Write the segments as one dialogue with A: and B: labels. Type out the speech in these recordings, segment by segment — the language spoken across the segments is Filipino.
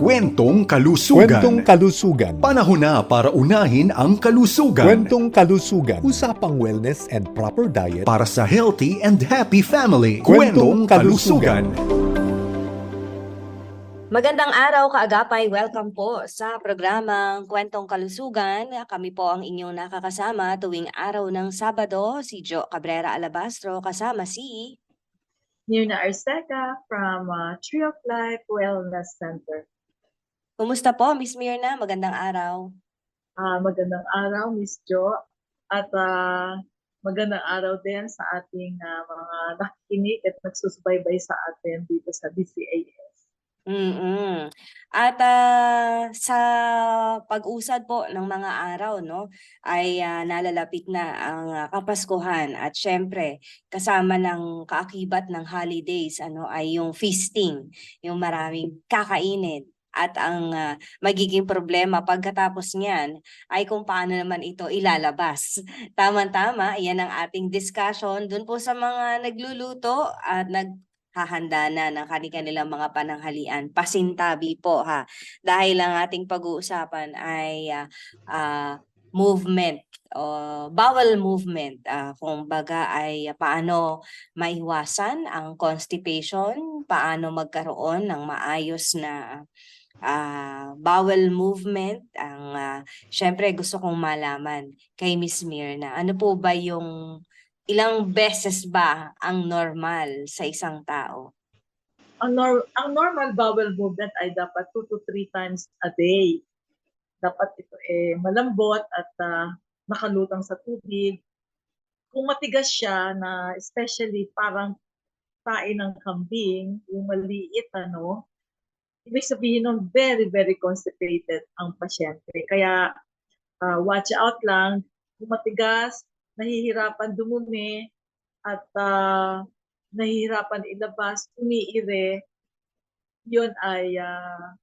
A: Kwentong Kalusugan.
B: Kwentong kalusugan.
A: Panahon na para unahin ang kalusugan.
B: Kwentong kalusugan. Usapang wellness and proper diet.
A: para sa healthy and happy family.
B: Kwentong Kalusugan.
C: Magandang araw kaagapay. Welcome po sa programang Kwentong Kalusugan. Kami po ang inyong nakakasama tuwing araw ng Sabado, si Jo Cabrera Alabastro kasama si
D: Nuna Arseca from uh, Tree of Life Wellness Center.
C: Kumusta po, Miss Mirna? Magandang araw.
D: Ah, magandang araw, Miss Jo. At ah, magandang araw din sa ating ah, mga nakikinig at nagsusubaybay sa atin dito sa DCAS.
C: mm At ah, sa pag-usad po ng mga araw no ay ah, nalalapit na ang ah, Kapaskuhan at syempre kasama ng kaakibat ng holidays ano ay yung feasting, yung maraming kakainin at ang ah, magiging problema pagkatapos niyan ay kung paano naman ito ilalabas. Tama-tama, iyan ang ating discussion dun po sa mga nagluluto at nag hahanda na ng kanilang mga pananghalian. Pasintabi po ha. Dahil ang ating pag-uusapan ay ah, ah, movement o bowel movement. Ah, kung baga ay ah, paano maiwasan ang constipation, paano magkaroon ng maayos na ah, bowel movement. Ang ah, syempre gusto kong malaman kay Miss Mirna, ano po ba yung ilang beses ba ang normal sa isang tao?
D: Ang, nor- ang normal bowel movement ay dapat 2 to 3 times a day. Dapat ito eh malambot at ah, nakalutang sa tubig. Kung matigas siya na especially parang tae ng kambing, yung maliit ano, ibig sabihin nun very, very constipated ang pasyente. Kaya ah, watch out lang, kung matigas, nahihirapan dumumi, at ah, nahihirapan ilabas, umiire, yun ay ah,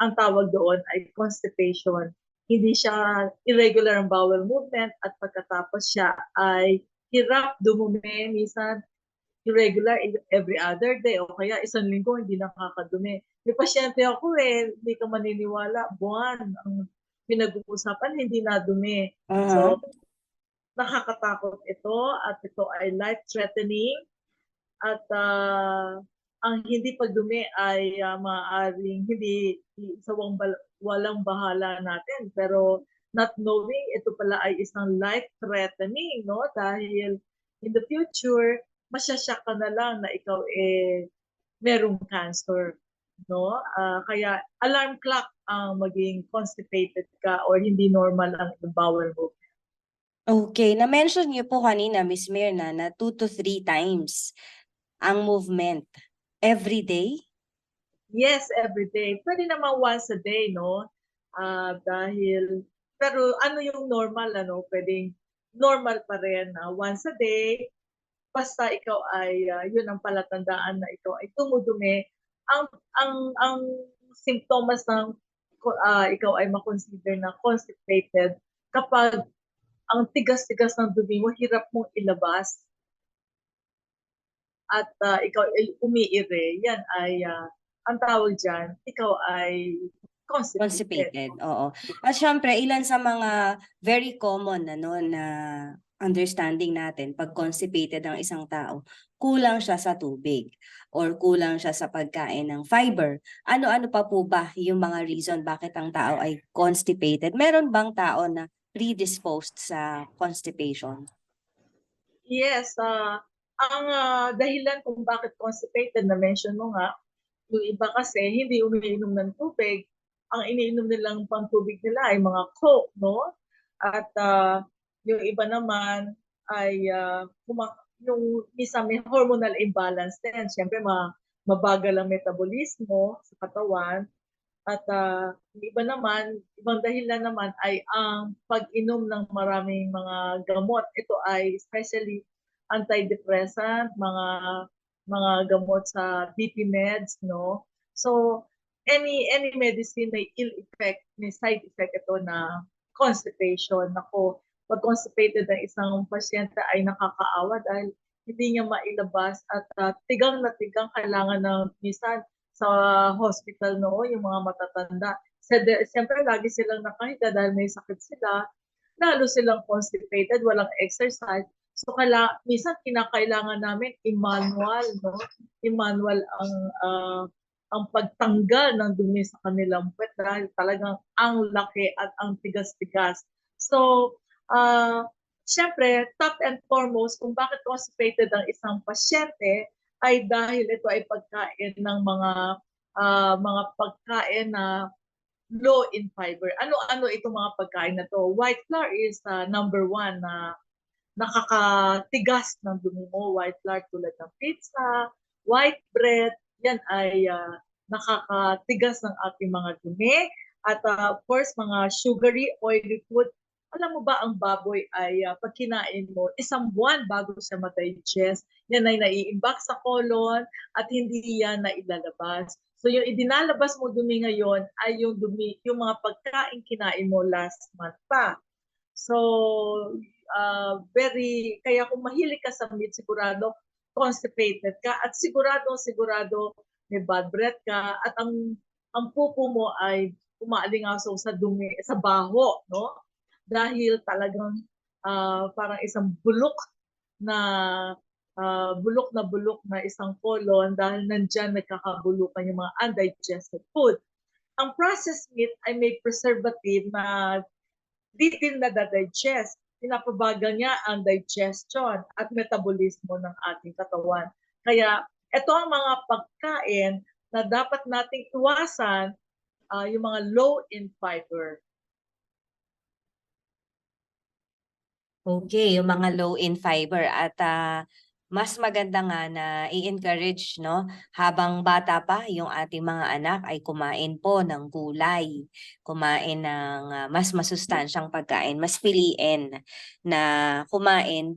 D: ang tawag doon ay constipation. Hindi siya irregular ang bowel movement at pagkatapos siya ay hirap dumumi, minsan irregular every other day o kaya isang linggo hindi nakakadumi. May pasyente ako eh, hindi ka maniniwala, buwan ang pinag-uusapan, hindi nadumi. So, nakakatakot ito at ito ay life-threatening at ah, ang hindi pagdumi ay ah, maaaring hindi sa wang- walang bahala natin. Pero not knowing ito pala ay isang life-threatening no? Dahil in the future masyasyak ka na lang na ikaw eh merong cancer no Ah, kaya alarm clock ang maging constipated ka or hindi normal ang bowel movement
C: Okay, na-mention niyo po kanina, Miss Mirna, na 2 to 3 times ang movement every day?
D: Yes, every day. Pwede naman once a day, no? Ah, dahil, pero ano yung normal, ano? Pwedeng normal pa rin na once a day. Basta ikaw ay, ah, yun ang palatandaan na ikaw ay tumudumi. Ang, ang, ang simptomas ng ah, ikaw ay makonsider na constipated kapag ang tigas-tigas ng dumi mo, hirap mong ilabas at ah, ikaw ay umiire, yan ay ah, ang tawag dyan, ikaw ay constipated.
C: Constipated, oo. At syempre, ilan sa mga very common ano, na understanding natin pag constipated ang isang tao, kulang siya sa tubig or kulang siya sa pagkain ng fiber. Ano-ano pa po ba yung mga reason bakit ang tao ay constipated? Meron bang tao na predisposed sa constipation?
D: Yes, ah, ang ah, dahilan kung bakit constipated na mention mo nga, yung iba kasi hindi umiinom ng tubig. Ang iniinom nilang pantubig nila ay mga Coke, no? At ah, yung iba naman ay ah, kuma- yung isa may hormonal imbalance din. Siyempre, ma mabagal ang metabolismo sa katawan. At yung iba naman, ibang dahilan naman ay ang pag-inom ng maraming mga gamot. Ito ay especially antidepressant, mga mga gamot sa BP meds, no? So, any any medicine may ill effect, may side effect ito na constipation. Nako, pag constipated ang isang pasyente ay nakakaawa dahil hindi niya mailabas at ah, tigang na tigang kailangan ng minsan sa hospital noon, yung mga matatanda. Siyempre, lagi silang nakahiga dahil may sakit sila. Lalo silang constipated, walang exercise. So, kala, minsan kinakailangan namin i-manual, no? I-manual ang ah, ang pagtanggal ng dumi sa kanilang puwet dahil talagang ang laki at ang tigas-tigas. So, ah, siyempre, top and foremost, kung bakit constipated ang isang pasyente ay dahil ito ay pagkain ng mga ah, mga pagkain na low in fiber. Ano-ano itong mga pagkain na to? White flour is ah, number one na nakakatigas ng dumi mo. White flour tulad ng pizza, white bread, yan ay ah, nakakatigas ng ating mga dumi. At ah, of course, mga sugary, oily food. Alam mo ba ang baboy ay ah, pag mo, isang buwan bago siya ma-digest. Yan ay naiimbak sa colon at hindi yan na ilalabas. So yung idinalabas mo dumi ngayon ay yung dumi, yung mga pagkain kinain mo last month pa. So, uh, very, kaya kung mahilig ka sa meat, sigurado constipated ka at sigurado, sigurado may bad breath ka at ang ang pupo mo ay umaalingasaw sa dumi, sa baho, no? Dahil talagang ah, parang isang bulok na ah, bulok na bulok na isang colon dahil nandyan nagkakabulukan yung mga undigested food. Ang processed meat ay may preservative na di din nadadigest. Pinapabagal niya ang digestion at metabolismo ng ating katawan. Kaya ito ang mga pagkain na dapat nating iwasan ah, yung mga low in fiber.
C: Okay, yung mga low in fiber at ah, mas maganda nga na i-encourage no habang bata pa yung ating mga anak ay kumain po ng gulay, kumain ng ah, mas masustansyang pagkain, mas piliin na kumain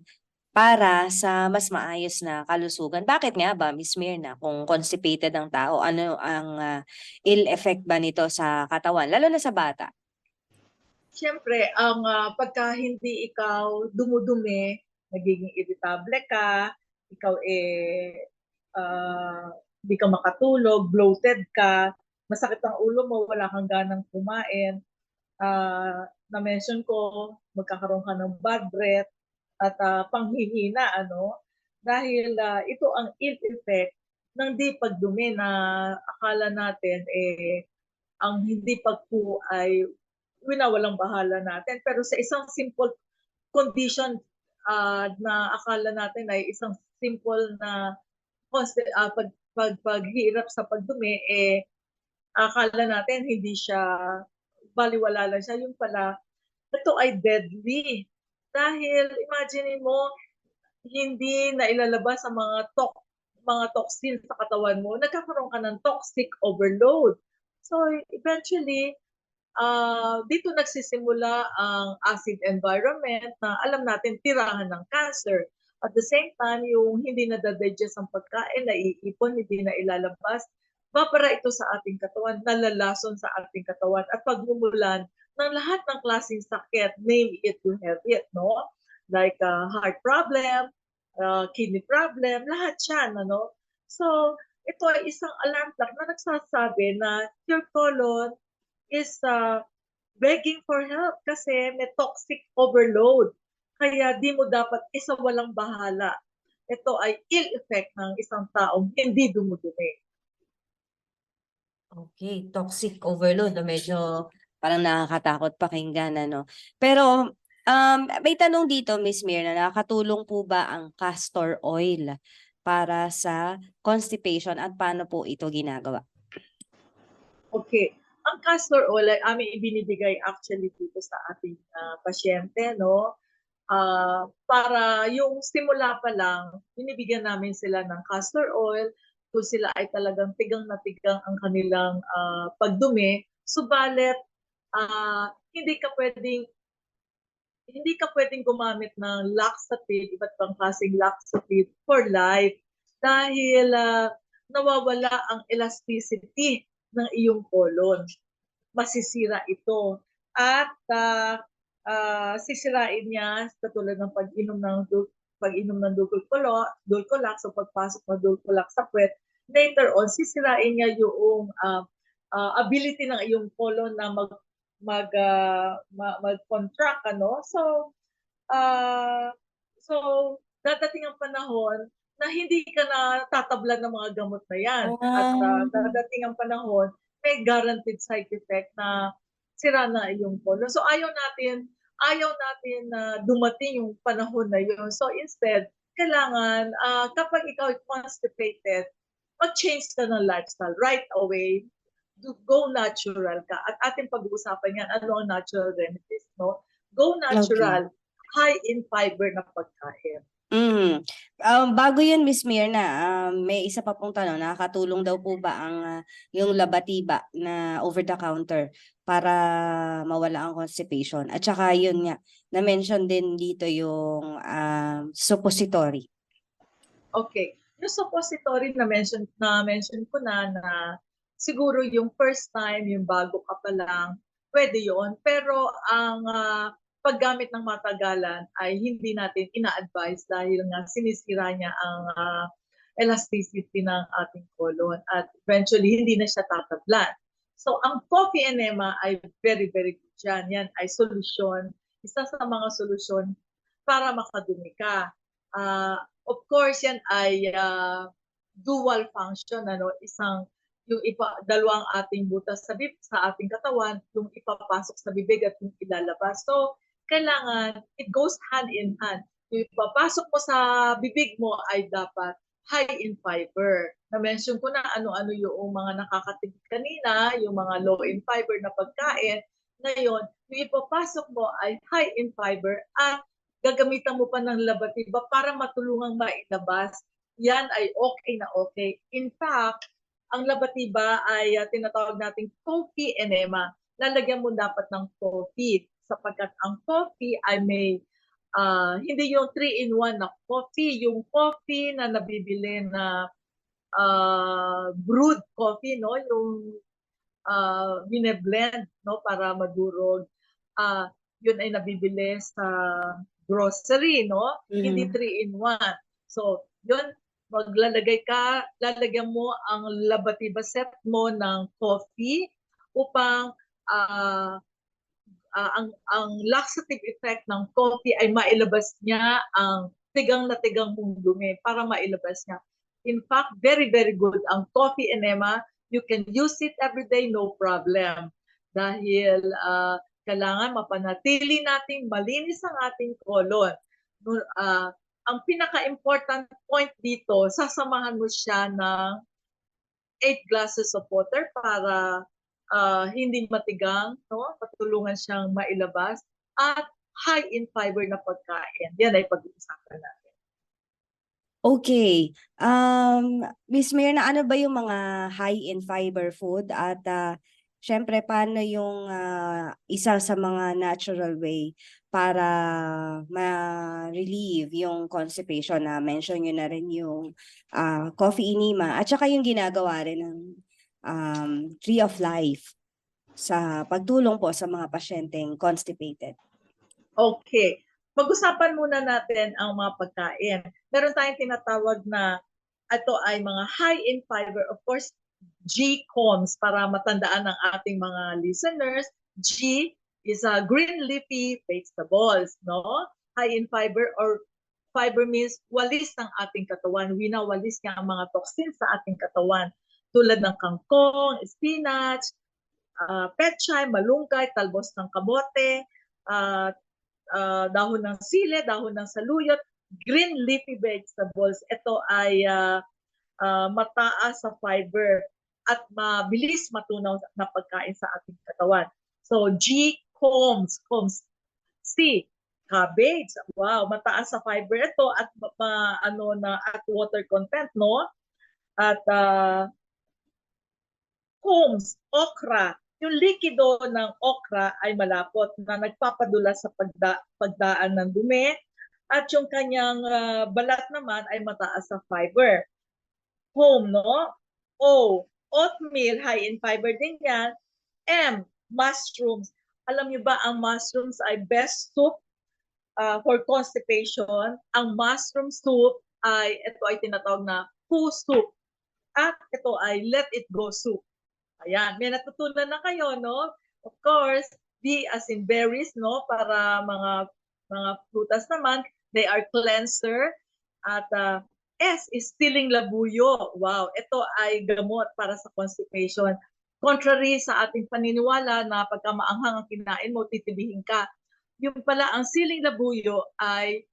C: para sa mas maayos na kalusugan. Bakit nga ba, Miss Mirna, kung constipated ang tao, ano ang ah, ill effect ba nito sa katawan, lalo na sa bata?
D: Siyempre, ang ah, pagka hindi ikaw dumudumi, nagiging irritable ka, ikaw eh ah, hindi ka makatulog, bloated ka, masakit ang ulo mo, wala kang ganang kumain. Ah, na-mention ko, magkakaroon ka ng bad breath at ah, panghihina, ano? Dahil ah, ito ang ill effect ng di pagdumi na akala natin eh ang hindi pagpo ay winawalang bahala natin. Pero sa isang simple condition ah, na akala natin ay isang simple na ah, pag, pag, paghirap sa pagdumi, eh, akala natin hindi siya baliwala lang siya. Yung pala, ito ay deadly. Dahil imagine mo, hindi na ilalabas ang mga tok mga toxins sa katawan mo, nagkakaroon ka ng toxic overload. So eventually, ah dito nagsisimula ang acid environment na alam natin tirahan ng cancer. At the same time, yung hindi na digest ang pagkain, naiipon, hindi na ilalabas, babara ito sa ating katawan, nalalason sa ating katawan at pagmumulan ng lahat ng klaseng sakit, name it, you have it, no? Like ah, heart problem, ah, kidney problem, lahat yan, ano? So, ito ay isang alarm clock na nagsasabi na your colon is uh, begging for help kasi may toxic overload. Kaya di mo dapat isa walang bahala. Ito ay ill effect ng isang taong hindi dumudumi.
C: Okay, toxic overload, medyo parang nakakatakot pakinggan, ano. Pero um, may tanong dito, Miss Mirna, nakakatulong po ba ang castor oil para sa constipation at paano po ito ginagawa?
D: Okay. Ang castor oil ay aming ibinibigay actually dito sa ating ah, pasyente, no? Ah, para yung simula pa lang, binibigyan namin sila ng castor oil kung sila ay talagang tigang na tigang ang kanilang ah, pagdumi. Subalit, ah, hindi ka pwedeng hindi ka pwedeng gumamit ng laxative, iba't pang klaseng laxative for life dahil ah, nawawala ang elasticity ng iyong colon. Masisira ito. At ah, ah, sisirain niya katulad ng pag-inom ng pag-inom ng dulcolax, dulcolax o pagpasok ng dulcolax sa puwet, later on, sisirain niya yung ah, ah, ability ng iyong colon na mag mag ma- mag-contract ano so ah so dadating ang panahon na hindi ka na tatablan ng mga gamot na yan at ah,
C: Ah.
D: dadating ang panahon may guaranteed side effect na sira na yung colon so ayaw natin ayaw natin na dumating yung panahon na yun so instead kailangan ah, kapag ikaw ay constipated mag-change ka ng lifestyle right away do- go natural ka. At ating pag-uusapan yan, ano ang natural remedies, no? Go natural, high in fiber na pagkain.
C: Mm. Um, bago yun, Miss Mirna, um, may isa pa pong tanong. Nakakatulong daw po ba ang ah, yung labatiba na over the counter para mawala ang constipation? At saka yun nga, na-mention din dito yung um, suppository.
D: Okay. Yung suppository na mention na mention ko na na siguro yung first time, yung bago ka pa lang, pwede yon Pero ang ah, paggamit ng matagalan ay hindi natin ina-advise dahil nga sinisira niya ang ah, elasticity ng ating colon at eventually hindi na siya tatablan. So ang coffee enema ay very very good yan. Yan ay solusyon, isa sa mga solusyon para makadumi ka. Ah, of course yan ay ah, dual function ano, isang yung ipa dalawang ating butas sa bib sa ating katawan, yung ipapasok sa bibig at yung ilalabas. So kailangan it goes hand in hand. Yung ipapasok mo sa bibig mo ay dapat high in fiber. Na-mention ko na ano-ano yung mga nakakatigit kanina, yung mga low in fiber na pagkain. Ngayon, yung ipapasok mo ay high in fiber at gagamitan mo pa ng labatiba para matulungang mailabas. Yan ay okay na okay. In fact, ang labatiba ay uh, tinatawag nating coffee enema. Lalagyan mo dapat ng coffee sapagkat ang coffee ay may uh, hindi yung 3-in-1 na coffee, yung coffee na nabibili na uh, brewed coffee, no? Yung uh, bine-blend, no? Para madurog. Uh, yun ay nabibili sa grocery, no? Hindi 3-in-1. So, yun, maglalagay ka, lalagyan mo ang labatiba set mo ng coffee upang uh, uh, ang ang laxative effect ng coffee ay mailabas niya ang tigang na tigang mong dumi para mailabas niya. In fact, very very good ang coffee enema. You can use it every day no problem. Dahil uh, kailangan mapanatili nating malinis ang ating colon. Uh, ang pinaka-important point dito, sasamahan mo siya ng 8 glasses of water para uh, hindi matigang, no? patulungan siyang mailabas, at high in fiber na pagkain. Yan ay pag-uusapan natin.
C: Okay. Um, Miss Mirna, ano ba yung mga high in fiber food at uh, syempre paano yung uh, isa sa mga natural way para ma-relieve yung constipation na mention nyo na rin yung uh, coffee enema at saka yung ginagawa rin ng um, Tree of Life sa pagtulong po sa mga pasyenteng constipated.
D: Okay. Pag-usapan muna natin ang mga pagkain. Meron tayong tinatawag na ito ay mga high in fiber. Of course, G-COMS para matandaan ng ating mga listeners. G is a green leafy vegetables, no? High in fiber or fiber means walis ng ating katawan. Winawalis niya ang mga toxins sa ating katawan tulad ng kangkong, spinach, uh, petchay, malunggay, talbos ng kamote, uh, uh, dahon ng sile, dahon ng saluyot, green leafy vegetables. Ito ay uh, uh, mataas sa fiber at mabilis matunaw na pagkain sa ating katawan. So G, combs, combs. C, cabbage. Wow, mataas sa fiber ito at ma, ano na at water content, no? At uh, combs, okra. Yung likido ng okra ay malapot na nagpapadula sa pagda, pagdaan ng dumi at yung kanyang uh, balat naman ay mataas sa fiber. Home, no? O, oatmeal, high in fiber din yan. M, mushrooms. Alam niyo ba ang mushrooms ay best soup uh, for constipation. Ang mushroom soup ay ito ay tinatawag na poo soup. At ito ay let it go soup. Ayan, may natutunan na kayo, no? Of course, B as in berries, no? Para mga mga prutas naman, they are cleanser. At uh, S is stealing labuyo. Wow, ito ay gamot para sa constipation. Contrary sa ating paniniwala na pagka maanghang ang kinain mo, titibihin ka. Yung pala, ang siling labuyo ay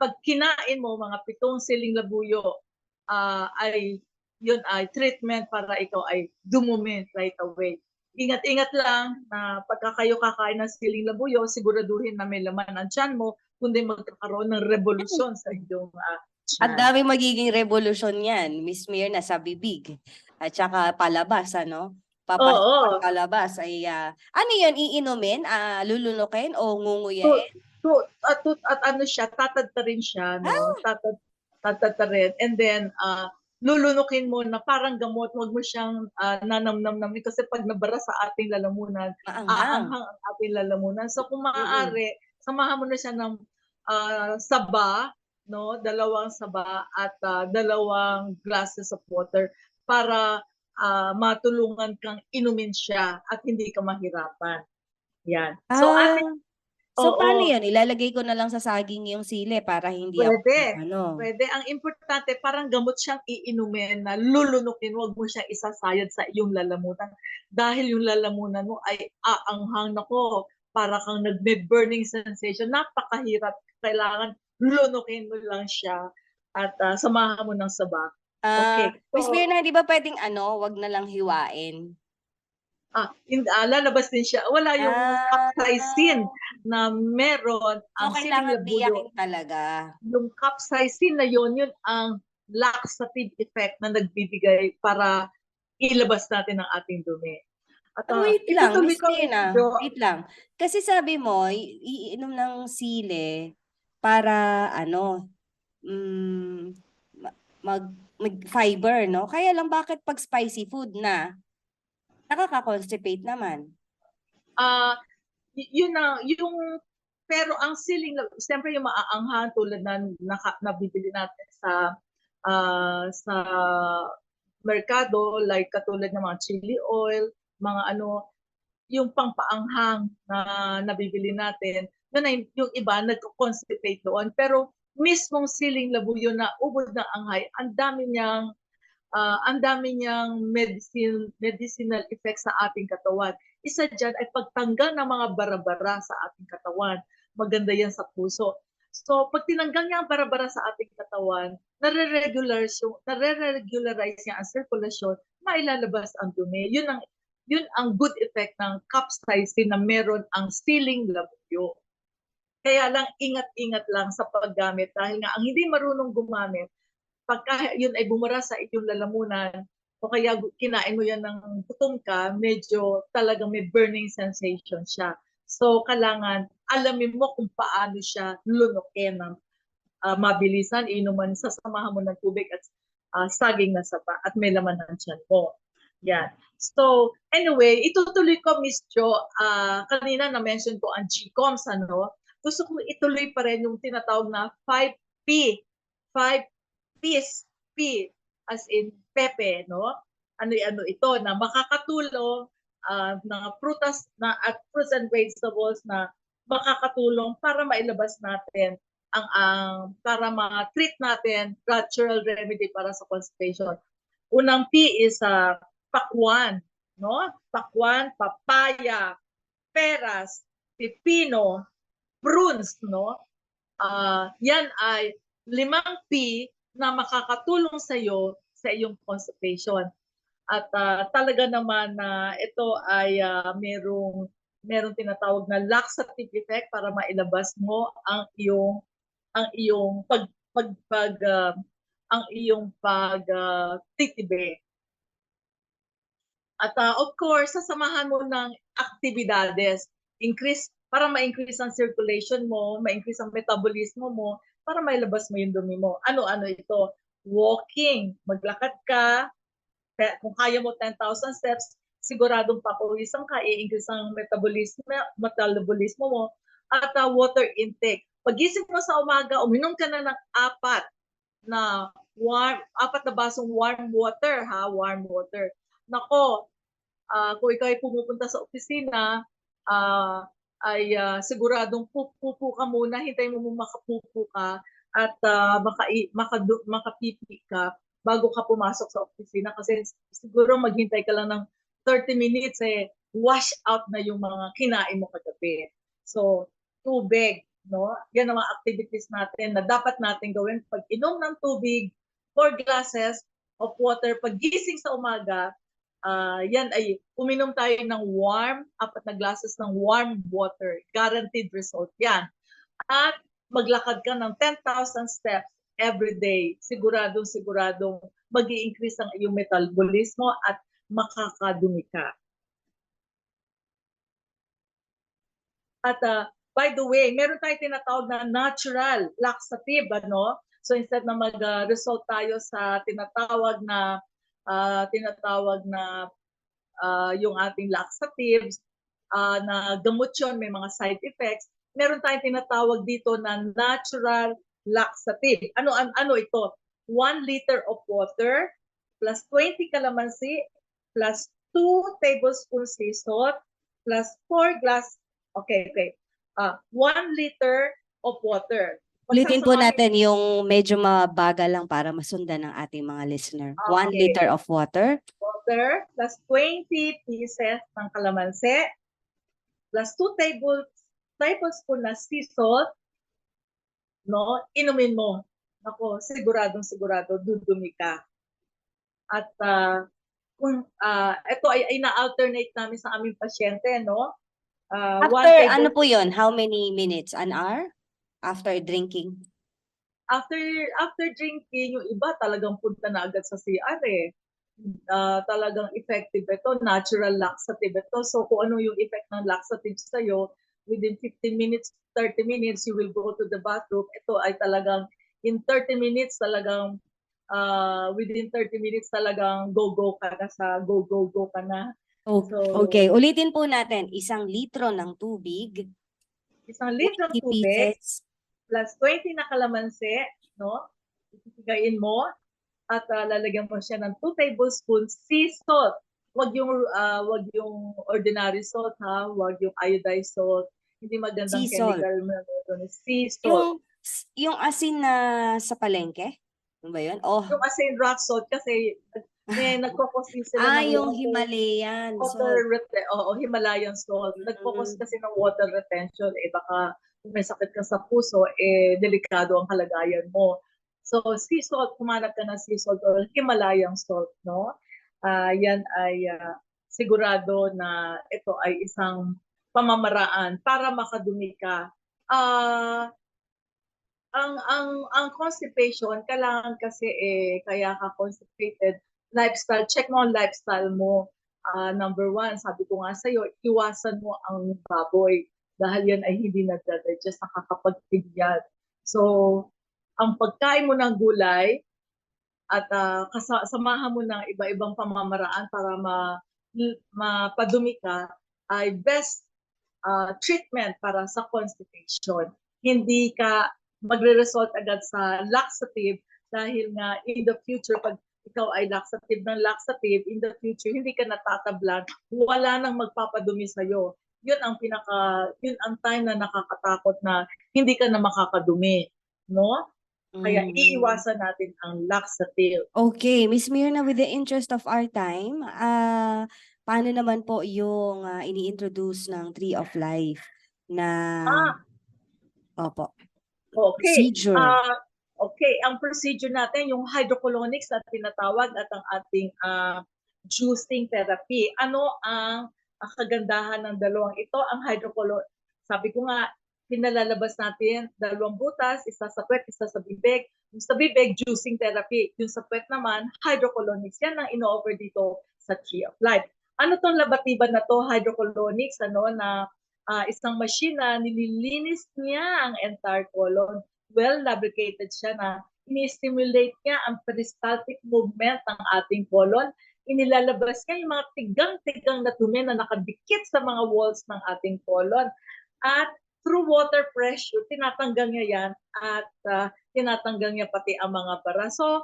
D: pag kinain mo mga pitong siling labuyo, ah, ay yun ay treatment para ikaw ay dumumi right away. Ingat-ingat lang na pagka kayo kakain ng siling labuyo, siguraduhin na may laman ang tiyan mo, kundi magkakaroon ng revolusyon sa iyong ah,
C: At dami magiging revolusyon yan, Miss Mir, na sa bibig. At saka palabas, ano? Papasok
D: Oo.
C: palabas ay, ah, ano yun, iinumin, ah, lulunukin o ngunguyain?
D: So, at, at ano siya, tatadta rin siya, no? Tatad, tatadta rin. And then, ah, lulunukin mo na parang gamot, wag mo siyang uh, nanamnam-nam kasi pag nabara sa ating lalamunan, aanghang ang ating lalamunan. So kung maaari, samahan mo na siya ng ah, saba, no? Dalawang saba at ah, dalawang glasses of water para ah, matulungan kang inumin siya at hindi ka mahirapan. Yan. So
C: Ah,
D: ating
C: so
D: oo.
C: paano yun? Ilalagay ko na lang sa saging yung sili para hindi ako,
D: Pwede.
C: ano.
D: Pwede. Ang importante, parang gamot siyang iinumin na lulunukin, wag mo siyang isasayad sa iyong lalamunan. Dahil yung lalamunan mo ay aanghang nako, para kang nag-burning sensation. Napakahirap. Kailangan lunukin mo lang siya at ah, samahan mo ng saba.
C: Ah,
D: Okay,
C: Miss
D: so-
C: Mirna, di ba pwedeng ano, wag na lang hiwain?
D: Ah, in, ah, lalabas din siya. Wala yung
C: Ah.
D: capsaicin na meron
C: So,
D: ang siling
C: kailangan
D: labuyo.
C: biyakin talaga.
D: yung capsaicin na yun, yun ang laxative effect na nagbibigay para ilabas natin ang ating dumi. At
C: Oh,
D: ah,
C: wait lang,
D: itutuloy ko medyo,
C: wait lang. Kasi sabi mo, i- iinom ng sili para ano, mm, ma- mag, mag fiber, no? Kaya lang bakit pag spicy food na, nakaka-constipate naman.
D: ah, yun na, yung, pero ang siling, siyempre yung maaanghan tulad na naka, nabibili natin sa, ah, sa merkado, like katulad ng mga chili oil, mga ano, yung pangpaanghang na nabibili natin, ay yung iba nagko-constipate doon. Pero mismong siling labuyo na ubod ng anghay, ang dami niyang ah, ang dami niyang medicine, medicinal effects sa ating katawan. Isa dyan ay pagtanggal ng mga bara-bara sa ating katawan. Maganda yan sa puso. So, pag tinanggal niya ang bara-bara sa ating katawan, nare-regularize yung, nare-regularize niya ang sirkulasyon, mailalabas ang dumi. Yun ang, yun ang good effect ng capsaicin na meron ang siling labuyo. Kaya lang, ingat-ingat lang sa paggamit dahil nga ang hindi marunong gumamit, pagka yun ay bumara sa inyong lalamunan, o kaya kinain mo yan ng gutom ka, medyo talagang may burning sensation siya. So, kailangan alamin mo kung paano siya lunukin ng ah, mabilisan, inuman, sasamahan mo ng tubig at ah, saging na sapa at may laman ng tiyan mo. Yan. So, anyway, itutuloy ko, Miss Jo, ah, kanina na-mention ko ang GCOMS, ano? Gusto ko ituloy pa rin yung tinatawag na 5P. 5 P's, P as in pepe, no? Ano-ano ito na makakatulong ah, mga prutas na at fruits and vegetables na makakatulong para mailabas natin ang ang para ma-treat natin natural remedy para sa constipation. Unang P is uh, pakwan, no? Pakwan, papaya, peras, pipino, prunes, no? Ah, yan ay limang P na makakatulong sa iyo sa iyong constipation. At ah, talaga naman na ito ay ah, merong merong tinatawag na laxative effect para mailabas mo ang iyong ang iyong pag pag, pag ah, ang iyong pag ah, titibe. At ah, of course, sasamahan mo ng aktibidades. Increase, para ma-increase ang circulation mo, ma-increase ang metabolismo mo, para mailabas mo yung dumi mo. Ano-ano ito? Walking. Maglakad ka. Kung kaya mo 10,000 steps, siguradong papawisan ka, i-increase ang metabolismo, metabolismo mo. At ah, water intake. Pagising mo sa umaga, uminom ka na ng apat na warm, apat na basong warm water, ha? Warm water. Nako, ah, kung ikaw ay pumupunta sa opisina, ah, ay ah, siguradong pupupo ka muna, hintayin mo mong makapupo ka at makai, makadu, makapipi ka bago ka pumasok sa opisina kasi siguro maghintay ka lang ng 30 minutes eh wash out na yung mga kinain mo kagabi. So, tubig, no? Yan ang mga activities natin na dapat natin gawin pag inom ng tubig, four glasses of water pag gising sa umaga, ah, yan ay uminom tayo ng warm, apat na glasses ng warm water. Guaranteed result yan. At maglakad ka ng 10,000 steps every day. Siguradong siguradong mag increase ang iyong metabolismo at makakadumi ka. At ah, by the way, meron tayong tinatawag na natural laxative, ano? So instead na mag-result tayo sa tinatawag na ah, tinatawag na ah, yung ating laxatives ah, na gamot yun, may mga side effects. Meron tayong tinatawag dito na natural laxative. Ano an, ano ito? 1 liter of water plus 20 calamansi plus 2 tablespoons salt plus 4 glass okay okay ah 1 liter of water
C: Ulitin po natin yung medyo mabagal lang para masundan ng ating mga listener. One
D: Okay.
C: liter of water,
D: water plus 20 pieces ng kalamansi plus 2 table, tablespoon na sea salt, no? Inumin mo. Ako, siguradong sigurado, dudumi ka. At ah, kung ah, ito ay, ay na-alternate namin sa aming pasyente, no? Ah, one
C: After,
D: table-
C: ano po yun? How many minutes? An hour? After drinking?
D: after after drinking, yung iba talagang punta na agad sa CR eh. Ah, talagang effective ito, natural laxative ito. So kung ano yung effect ng laxative sa'yo, within 15 minutes, 30 minutes, you will go to the bathroom. Ito ay talagang in 30 minutes talagang ah, within 30 minutes talagang go-go ka na sa go-go-go ka na.
C: O-
D: So-
C: Okay, ulitin po natin. Isang litro ng tubig,
D: Isang litro ng
C: 20
D: tubig,
C: pieces,
D: plus 20 na kalamansi, no? Ipigayin mo at ah, lalagyan mo siya ng 2 tablespoons sea salt. Wag yung ah, wag yung ordinary salt ha, wag yung iodized salt. Hindi magandang
C: Sea salt.
D: chemical na meron. Sea salt.
C: yung, yung asin na sa palengke? Ano ba yun? Oh,
D: Yung asin rock salt kasi eh, nagkokos din sila
C: ah,
D: ng
C: yung
D: water-
C: Himalayan.
D: water
C: salt.
D: rete- oo, Himalayan salt. Nagfocus
C: Mm.
D: kasi ng water retention. Eh baka may sakit ka sa puso, eh delikado ang kalagayan mo. So sea salt, kumanap ka ng sea salt or Himalayan salt, no? Ah, yan ay ah, sigurado na ito ay isang pamamaraan para makadumi ka. Ah, ang ang ang constipation kailangan kasi eh kaya ka constipated lifestyle check mo ang lifestyle mo Ah, number one, sabi ko nga sa'yo, iwasan mo ang baboy dahil yan ay hindi nagda-digest, nakakapagtigyat. So, ang pagkain mo ng gulay at ah, kasa- samahan mo ng iba-ibang pamamaraan para ma, mapadumi ka ay best ah, treatment para sa constipation. Hindi ka magre-result agad sa laxative dahil nga in the future, pag ikaw ay laxative ng laxative, in the future, hindi ka natatablan, wala nang magpapadumi sa'yo. Yun ang pinaka, yun ang time na nakakatakot na hindi ka na makakadumi. No? Kaya
C: Mm.
D: iiwasan natin ang laxative.
C: Okay, Miss Mirna, with the interest of our time, ah paano naman po yung ah, ini-introduce ng Tree of Life na
D: Ah,
C: opo,
D: okay.
C: procedure?
D: Ah, okay, ang procedure natin, yung hydrocolonics na tinatawag at ang ating ah, juicing therapy. Ano ang ang kagandahan ng dalawang ito? Ang hydrocolon, sabi ko nga, pinalalabas natin dalawang butas, isa sa puwet, isa sa bibig. Yung sa bibig, juicing therapy. Yung sa puwet naman, hydrocolonics. Yan ang ino-offer dito sa Tree of Life. Ano tong labatiban na to, hydrocolonics, ano, na ah, isang machine na nililinis niya ang entire colon well lubricated siya na ini-stimulate niya ang peristaltic movement ng ating colon. Inilalabas niya yung mga tigang-tigang na dumi na nakadikit sa mga walls ng ating colon. At through water pressure, tinatanggal niya yan at ah, tinatanggal niya pati ang mga bara. So,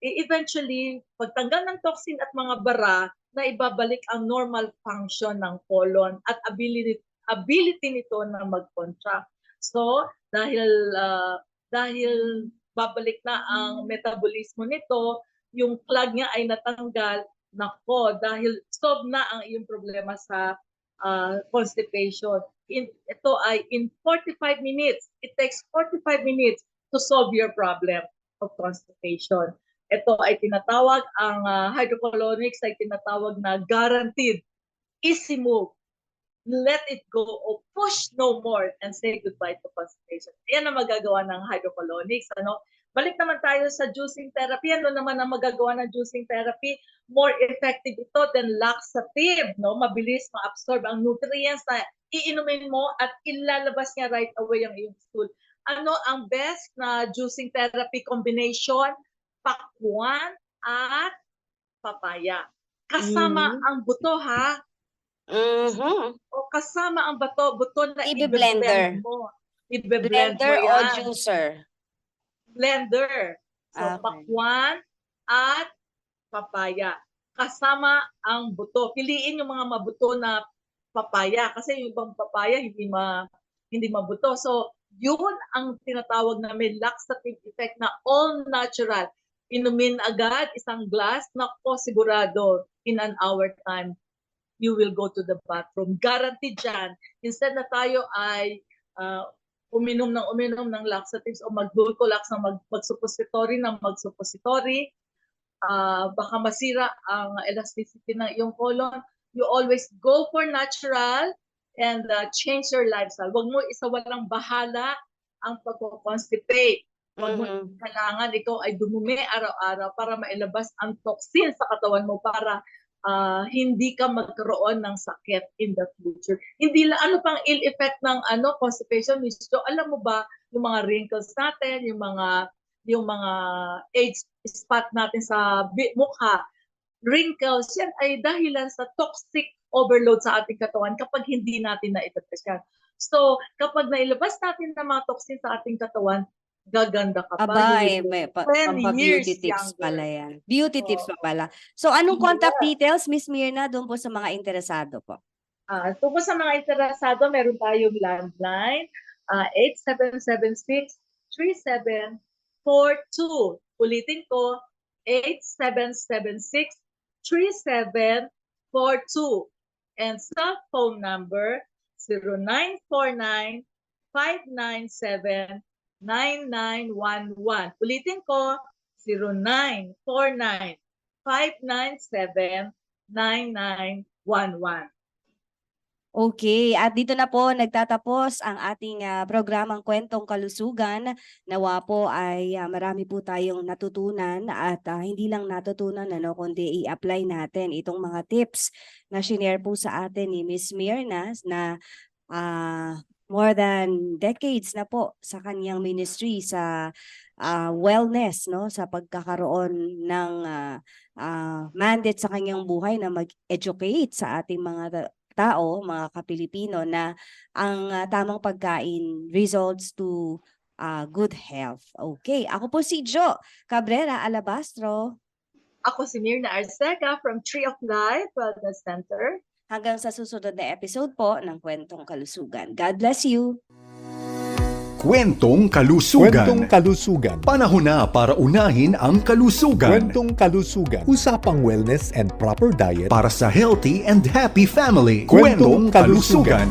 D: eh, eventually, pagtanggal ng toxin at mga bara, na ibabalik ang normal function ng colon at ability ability nito na mag-contract. So, dahil ah, dahil babalik na ang metabolismo nito, yung clog niya ay natanggal, nako, dahil solve na ang iyong problema sa ah, constipation. In, ito ay in 45 minutes. It takes 45 minutes to solve your problem of constipation. Ito ay tinatawag, ang ah, hydrocolonics ay tinatawag na guaranteed. Easy move. Let it go or push no more and say goodbye to constipation. Yan ang magagawa ng hydrocolonics. Ano? Balik naman tayo sa juicing therapy. Ano naman ang magagawa ng juicing therapy? More effective ito than laxative. No? Mabilis ma-absorb ang nutrients na iinumin mo at ilalabas niya right away ang iyong stool. Ano ang best na juicing therapy combination? Pakwan at papaya. Kasama
C: Mhm.
D: ang buto ha.
C: Mhm.
D: O kasama ang bato, buto na
C: Ibe-blender.
D: i-blend mo. Ibe-blend
C: Blender
D: mo
C: o
D: yan.
C: juicer?
D: Blender. So,
C: Okay.
D: pakwan at papaya. Kasama ang buto. Piliin yung mga mabuto na papaya kasi yung ibang papaya hindi ma hindi mabuto. So, yun ang tinatawag na may laxative effect na all natural. Inumin agad isang glass, nako sigurado in an hour time you will go to the bathroom. Guaranteed dyan. Instead na tayo ay ah, uminom ng uminom ng laxatives o mag-dulcolax ng mag, mag-suppository ng mag-suppository, ah, baka masira ang elasticity ng iyong colon. You always go for natural and ah, change your lifestyle. Huwag mo isawalang bahala ang pagko-constipate. Huwag mo
C: Mhm.
D: kailangan ikaw ay dumumi araw-araw para mailabas ang toxin sa katawan mo para ah, hindi ka magkaroon ng sakit in the future. Hindi lang ano pang ill effect ng ano constipation, Jo, alam mo ba yung mga wrinkles natin, yung mga yung mga age spot natin sa mukha, wrinkles, yan ay dahilan sa toxic overload sa ating katawan kapag hindi natin na yan. So, kapag nailabas natin ng mga toxin sa ating katawan, gaganda ka pa.
C: Aba,
D: You
C: eh,
D: will
C: may pa,
D: 10
C: beauty
D: years
C: tips
D: younger.
C: pala yan. Beauty tips
D: Oo.
C: pa pala. So, anong contact
D: Yeah.
C: details, Miss Mirna, doon po sa mga interesado po?
D: Ah, tungkol sa mga interesado, meron tayong landline, ah, 8776-3742. Ulitin ko, 8776-3742. And cell phone number, 0949-597-9911. Ulitin ko, 0949-597-9911.
C: Okay, at dito na po nagtatapos ang ating ah, programang Kwentong Kalusugan. Nawa po ay ah, marami po tayong natutunan at ah, hindi lang natutunan ano, kundi i-apply natin itong mga tips na shinare po sa atin ni Miss Mirna na ah, more than decades na po sa kanyang ministry sa ah, wellness no sa pagkakaroon ng ah, ah, mandate sa kanyang buhay na mag-educate sa ating mga ta- tao, mga kapilipino na ang ah, tamang pagkain results to ah, good health. Okay, ako po si Jo Cabrera Alabastro.
D: Ako si Mirna Arceca from Tree of Life Wellness Center.
C: Hanggang sa susunod na episode po ng Kwentong Kalusugan. God bless you!
A: Kwentong kalusugan.
B: Kwentong kalusugan.
A: Panahon na para unahin ang kalusugan.
B: Kwentong kalusugan. Usapang wellness and proper diet.
A: Para sa healthy and happy family.
B: Kwentong kalusugan.